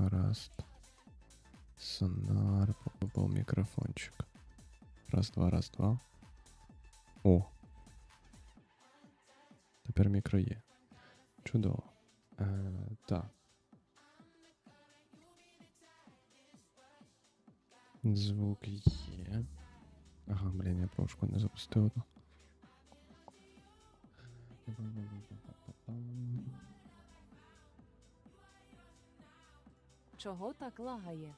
Гаразд. Сонар, попав мікрофончик. Раз, два, раз, два. О. Тепер мікро є. Чудово. Е, так. Звук є. Ага, блін, я прошку не запустив. Чого так лагає?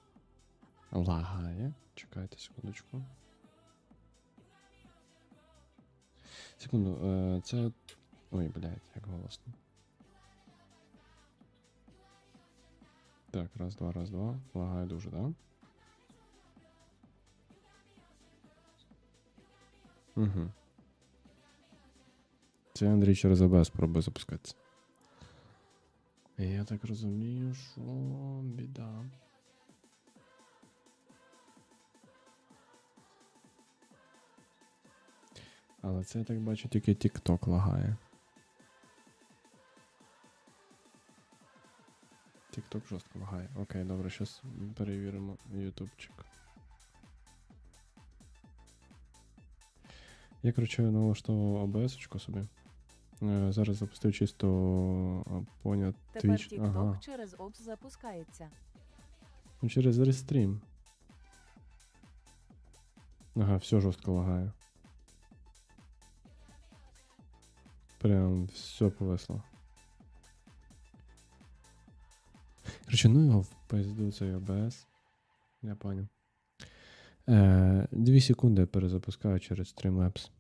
Лагає. Чекайте секундочку. Секунду, е, це. Ой, блядь, як голосно. Так, раз, два, раз, два. Лагає дуже, да? Угу. Це Андрій через АБС пробує запускатися. Я так розумію, що біда. Але це я так бачу, тільки TikTok лагає. TikTok жорстко лагає. Окей, добре, зараз перевіримо ютубчик. Я, коротше, налаштовував OBS собі. Е, Зараз запустив чисто а, поняв Тепер Twitch. TikTok Ага. через OBS запускається. Ну, через рестрім. Ага, все жорстко лагає. Прям все повесло. Короче, ну його в пизду цей OBS. Я понял. Е, дві секунди перезапускаю через Streamlabs.